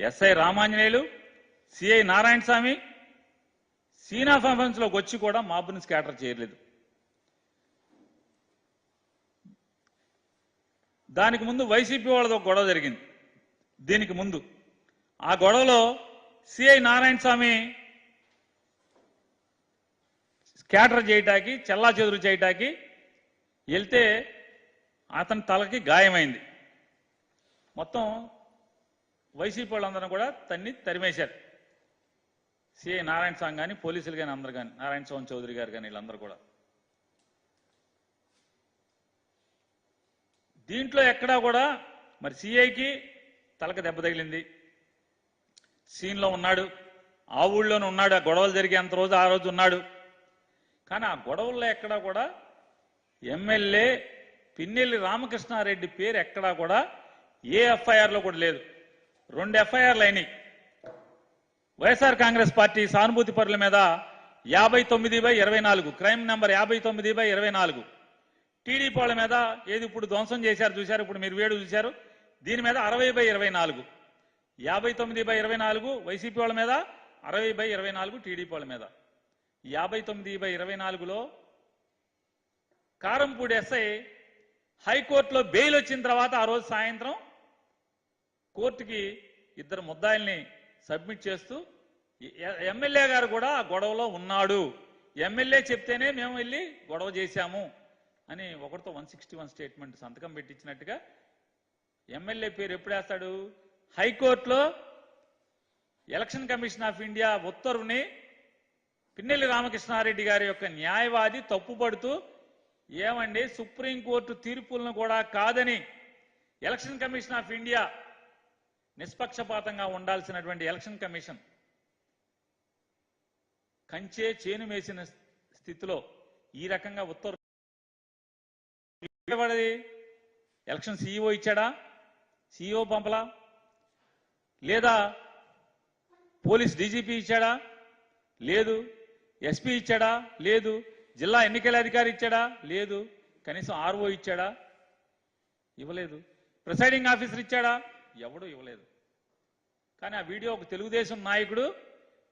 SI Ramanjaneyulu CI Narayana Swamy సీనా లోకి వచ్చి కూడా మాబ్ని స్కాటర్ చేయలేదు. దానికి ముందు వైసీపీ వాళ్ళతో ఒక గొడవ జరిగింది. దీనికి ముందు. ఆ గొడవలో సిఐ నారాయణ స్వామి స్కాటర్ చేయటానికి చెల్లా చెదురు చేయటానికి వెళ్తే అతని తలకి గాయమైంది. మొత్తం వైసీపీ వాళ్ళందరూ కూడా తన్ని తరిమేశారు. సిఐ నారాయణ స్వామి కానీ పోలీసులు కానీ అందరు కానీ నారాయణ స్వామి చౌదరి గారు కానీ వీళ్ళందరూ కూడా. దీంట్లో ఎక్కడా కూడా మరి సిఐకి తలక దెబ్బ తగిలింది. సీన్లో ఉన్నాడు. ఆ ఊళ్ళోనే ఉన్నాడు. ఆ గొడవలు జరిగేంత రోజు ఆ రోజు ఉన్నాడు. కానీ ఆ గొడవల్లో ఎక్కడా కూడా ఎమ్మెల్యే పిన్నెల్లి రామకృష్ణారెడ్డి పేరు ఎక్కడా కూడా ఏ ఎఫ్ఐఆర్లో కూడా లేదు. రెండు ఎఫ్ఐఆర్లు అయినాయి. వైఎస్ఆర్ కాంగ్రెస్ పార్టీ సానుభూతి పరుల మీద యాభై తొమ్మిది బై ఇరవై నాలుగు క్రైమ్ నెంబర్ యాభై తొమ్మిది బై ఇరవై నాలుగు. టీడీపీ వాళ్ళ మీద ఏది ఇప్పుడు ధ్వంసం చేశారు చూశారు? ఇప్పుడు మీరు వేడు చూశారు. దీని మీద అరవై బై ఇరవై నాలుగు. యాభై తొమ్మిది బై ఇరవై నాలుగు వైసీపీ వాళ్ళ మీద అరవై బై ఇరవై నాలుగు టీడీపీ వాళ్ళ మీద. యాభై తొమ్మిది బై ఇరవై నాలుగులో కారంపూడి ఎస్ఐ హైకోర్టులో బెయిల్ వచ్చిన తర్వాత ఆ రోజు సాయంత్రం కోర్టుకి ఇద్దరు ముద్దాయిల్ని సబ్మిట్ చేస్తూ ఎమ్మెల్యే గారు కూడా ఆ గొడవలో ఉన్నాడు. ఎమ్మెల్యే చెప్తేనే మేము వెళ్ళి గొడవ చేశాము అని ఒకరితో వన్ సిక్స్టీ వన్ స్టేట్మెంట్ సంతకం పెట్టించినట్టుగా ఎమ్మెల్యే పేరు ఎప్పుడు వేస్తాడు? హైకోర్టులో ఎలక్షన్ కమిషన్ ఆఫ్ ఇండియా ఉత్తర్వుని పిన్నెల్లి రామకృష్ణారెడ్డి గారి యొక్క న్యాయవాది తప్పుపడుతూ ఏమండి సుప్రీంకోర్టు తీర్పులను కూడా కాదని ఎలక్షన్ కమిషన్ ఆఫ్ ఇండియా నిష్పక్షపాతంగా ఉండాల్సినటువంటి ఎలక్షన్ కమిషన్ కంచే చేను మేసిన స్థితిలో ఈ రకంగా ఉత్తర్వు పడది ఎలక్షన్ సీఈఓ ఇచ్చాడా? సీఈఓ పంపలా? లేదా పోలీస్ డీజీపీ ఇచ్చాడా? లేదు. ఎస్పీ ఇచ్చాడా? లేదు. జిల్లా ఎన్నికల అధికారి ఇచ్చాడా? లేదు. కనీసం ఆర్ఓ ఇచ్చాడా? ఇవ్వలేదు. ప్రిసైడింగ్ ఆఫీసర్ ఇచ్చాడా? ఎవడూ ఇవ్వలేదు. కానీ ఆ వీడియో ఒక తెలుగుదేశం నాయకుడు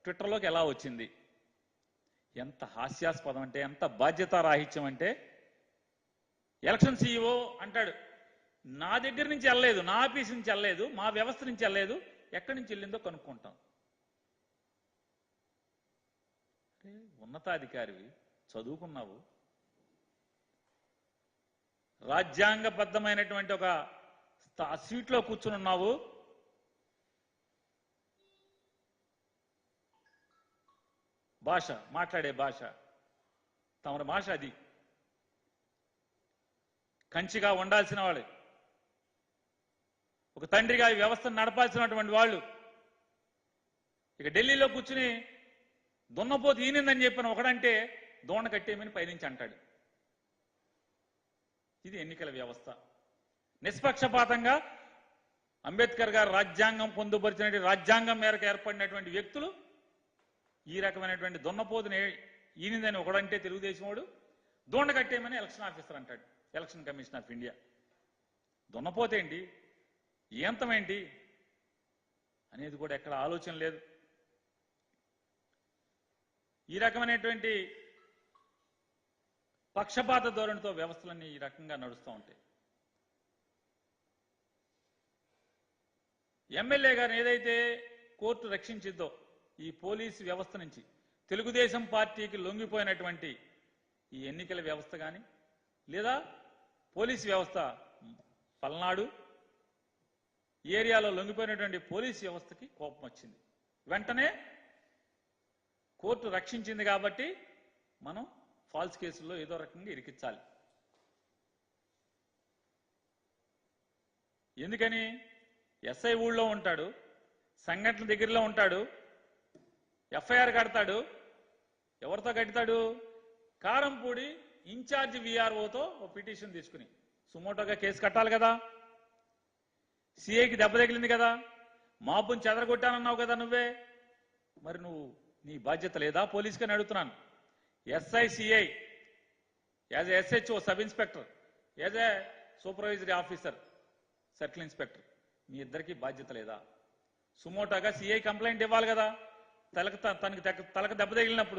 ట్విట్టర్లోకి ఎలా వచ్చింది? ఎంత హాస్యాస్పదం అంటే ఎంత బాధ్యతారాహిత్యం అంటే ఎలక్షన్ సీఈఓ అంటాడు నా దగ్గర నుంచి వెళ్ళలేదు నా ఆఫీస్ నుంచి వెళ్ళలేదు మా వ్యవస్థ నుంచి వెళ్ళలేదు ఎక్కడి నుంచి వెళ్ళిందో కనుక్కుంటాం. ఉన్నతాధికారివి చదువుకున్నావు. రాజ్యాంగబద్ధమైనటువంటి ఒక ఆ సీట్లో కూర్చుని ఉన్నావు? భాష మాట్లాడే భాష. తమరి భాష అది. కంచిగా ఉండాల్సిన వాళ్ళు. ఒక తండ్రిగా ఈ వ్యవస్థను నడపాల్సినటువంటి వాళ్ళు. ఇక ఢిల్లీలో కూర్చుని దున్నపోతు ఈనిందని చెప్పిన ఒకడంటే దోణ కట్టేయమని పైనుంచి అంటాడు. ఇది ఎన్నికల వ్యవస్థ. నిష్పక్షపాతంగా అంబేద్కర్ గారు రాజ్యాంగం పొందుపరిచిన రాజ్యాంగం మేరకు ఏర్పడినటువంటి వ్యక్తులు ఈ రకమైనటువంటి దున్నపోతుని ఈనిందని ఒకడంటే తెలుగుదేశం వాడు దూండ కట్టేయమని ఎలక్షన్ ఆఫీసర్ అంటాడు ఎలక్షన్ కమిషన్ ఆఫ్ ఇండియా. దున్నపోతేంటి ఏంతమేంటి అనేది కూడా ఎక్కడ ఆలోచన లేదు. ఈ రకమైనటువంటి పక్షపాత ధోరణితో వ్యవస్థలన్నీ ఈ రకంగా నడుస్తూ ఉంటాయి. ఎమ్మెల్యే గారిని ఏదైతే కోర్టు రక్షించిద్దో ఈ పోలీసు వ్యవస్థ నుంచి తెలుగుదేశం పార్టీకి లొంగిపోయినటువంటి ఈ ఎన్నికల వ్యవస్థ కానీ లేదా పోలీసు వ్యవస్థ పల్నాడు ఈ ఏరియాలో లొంగిపోయినటువంటి పోలీసు వ్యవస్థకి కోపం వచ్చింది. వెంటనే కోర్టు రక్షించింది కాబట్టి మనం ఫాల్స్ కేసుల్లో ఏదో రకంగా ఇరికించాలి. ఎందుకని? ఎస్ఐ ఊళ్ళో ఉంటాడు సంఘటన దగ్గరలో ఉంటాడు ఎఫ్ఐఆర్ కడతాడు ఎవరితో కడతాడు? కారంపూడి ఇన్ఛార్జ్ విఆర్ఓతో ఓ పిటిషన్ తీసుకుని. సుమోటోగా కేసు కట్టాలి కదా. సిఐకి దెబ్బ తగిలింది కదా. మాపుని చెదరగొట్టానన్నావు కదా నువ్వే. మరి నువ్వు నీ బాధ్యత లేదా? పోలీస్గా అడుగుతున్నాను. SI CI as SHO sub inspector as a supervisory officer circle inspector. మీ ఇద్దరికి బాధ్యత లేదా? సుమోటాగా సిఐ కంప్లైంట్ ఇవ్వాలి కదా? తలకు తనకి తలకు దెబ్బ తగిలినప్పుడు